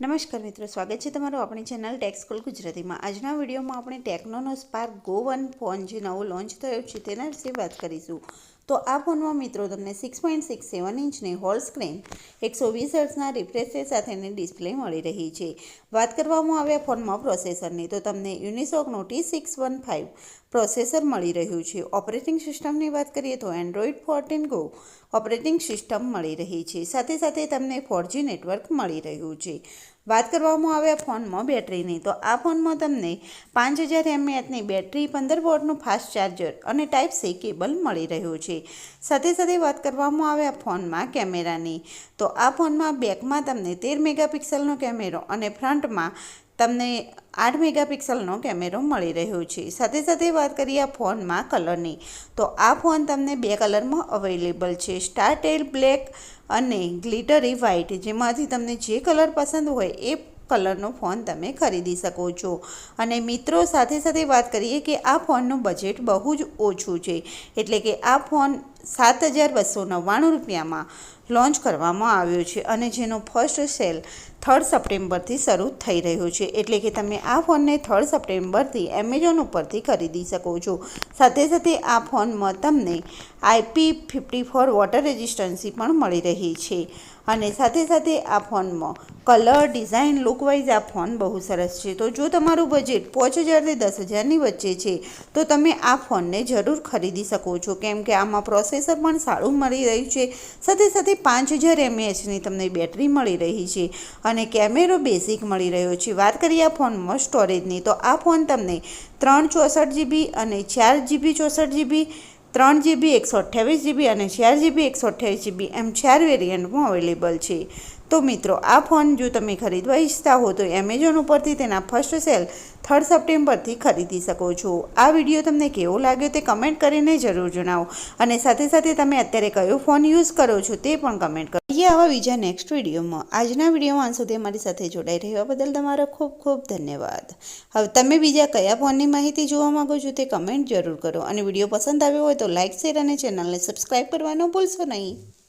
નમસ્કાર મિત્રો, સ્વાગત છે તમારું આપણી ચેનલ ટેક સ્કૂલ ગુજરાતીમાં. આજના વિડીયોમાં આપણે ટેકનોનો સ્પાર્ક ગો વન ફોન જે નવો લોન્ચ થયો છે તેના વિશે વાત કરીશું. તો આ ફોનમાં મિત્રો તમને સિક્સ પોઈન્ટ સિક્સ સેવન ઇંચની હોલ સ્ક્રીન એકસો વીસ હર્ટ્સના રિફ્રેશ સાથેની ડિસ્પ્લે મળી રહી છે. વાત કરવામાં આવે ફોનમાં પ્રોસેસરની તો તમને Unisoc T six one five processor મળી રહ્યું છે. ઓપરેટિંગ સિસ્ટમની વાત કરીએ તો Android fourteen Go operating system મળી રહી છે. સાથે સાથે તમને ફોરજી નેટવર્ક મળી રહ્યું છે. વાત કરવામાં આવે ફોનમાં બેટરીની, તો આ ફોનમાં તમને પાંચ હજાર એમએચની બેટરી, પંદર વોટનું ફાસ્ટ ચાર્જર અને ટાઈપ સી કેબલ મળી રહ્યું છે. સાથે સાથે વાત કરવામાં આવે ફોનમાં કેમેરાની, તો આ ફોનમાં બેકમાં તમને તેર મેગાપિક્સલનો કેમેરો અને ફ્રન્ટમાં તમને આઠ મેગાપિક્સલનો કેમેરો મળી રહ્યો છે. સાથે સાથે વાત કરીએ આ ફોનમાં કલરની. તો આ ફોન તમને બે કલરમાં અવેલેબલ છે. સ્ટાર ટેલ બ્લેક અને ગ્લિટરી વ્હાઇટ. જેમાંથી તમને જે કલર પસંદ હોય એ કલરનો ફોન તમે ખરીદી શકો છો. અને મિત્રો, સાથે સાથે વાત કરીએ કે આ ફોનનું બજેટ બહુ જ ઓછું છે. એટલે કે આ ફોન સાત હજાર બસો નવ્વાણું રૂપિયામાં લોન્ચ કરવામાં આવ્યો છે અને જેનો ફર્સ્ટ સેલ થર્ડ સપ્ટેમ્બરથી શરૂ થઈ રહ્યો છે. એટલે કે તમે આ ફોનને થર્ડ સપ્ટેમ્બરથી એમેઝોન ઉપરથી ખરીદી શકો છો. સાથે સાથે આ ફોનમાં તમને IP fifty four water resistance પણ મળી રહી છે. અને સાથે સાથે આ ફોનમાં કલર, ડિઝાઇન લુકવાઇઝ આ ફોન બહુ સરસ છે. તો જો તમારું બજેટ પાંચ હજારથી દસ હજારની વચ્ચે છે, તો તમે આ ફોનને જરૂર ખરીદી શકો છો. કેમ કે આમાં પ્રોસેસર પણ સારું મળી રહ્યું છે. સાથે સાથે પાંચ હજાર એમએચની તમને બેટરી મળી રહી છે અને કેમેરો બેઝિક મળી રહ્યો છે. વાત કરીએ આ ફોનમાં સ્ટોરેજની તો આ ફોન તમને ત્રણ ચોસઠ જીબી અને ચાર જીબી ચોસઠ જીબી ત્રણ જીબી એકસો અઠ્યાવીસ જીબી અને ચાર જીબી એકસો અઠ્યાવીસ જીબી એમ ચાર વેરિયન્ટમાં અવેલેબલ છે. તો મિત્રો, આ ફોન જો તમે ખરીદવા ઈચ્છતા હો તો એમેઝોન ઉપરથી તેના ફર્સ્ટ સેલ થર્ડ સપ્ટેમ્બરથી ખરીદી શકો છો. આ વીડિયો તમને કેવો લાગ્યો તે કમેન્ટ કરીને જરૂર જણાવો. અને સાથે સાથે તમે અત્યારે કયો ફોન યુઝ કરો છો તે પણ કમેન્ટ કરો. એ આવા બીજા નેક્સ્ટ વિડીયોમાં. આજના વિડીયોમાં સુધી અમારી સાથે જોડાઈ રહેવા બદલ તમારો ખૂબ ખૂબ ધન્યવાદ. હવે તમે બીજા કયા ફોનની માહિતી જોવા માંગો છો તે કમેન્ટ જરૂર કરો. અને વીડિયો પસંદ આવ્યો હોય તો લાઇક શેર અને ચેનલને સબસ્ક્રાઈબ કરવાનું ભૂલશો નહીં.